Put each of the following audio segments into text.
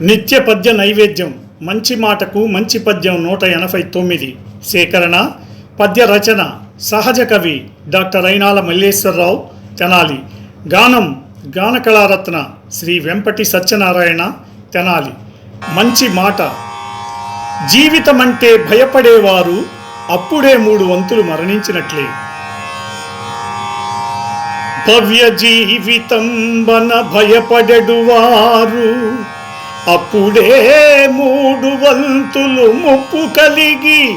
నిత్య పద్య నైవేద్యం. మంచి మాటకు మంచి పద్యం నూట ఎనభై తొమ్మిది. సేకరణ పద్య రచన సహజ కవి డాక్టర్ అయినాల మల్లేశ్వరరావు తెనాలి. గానం గాన కళారత్న శ్రీ వెంపటి సత్యనారాయణ తెనాలి. మంచి మాట. జీవితమంటే భయపడేవారు అప్పుడే మూడు వంతులు మరణించినట్లే. భవ్య జీవితం వన భయపడెడు వారు అప్పుడే మూడు వంతులు ముప్పు కలిగి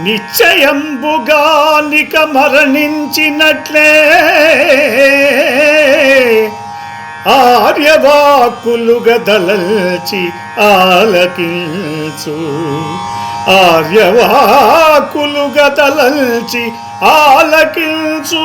నిశ్చయంబుగానిక మరణించినట్లే. ఆర్యవాకులుగా దళల్చి ఆలకించు. ఆర్యవాకులుగా దళల్చి ఆలకించు.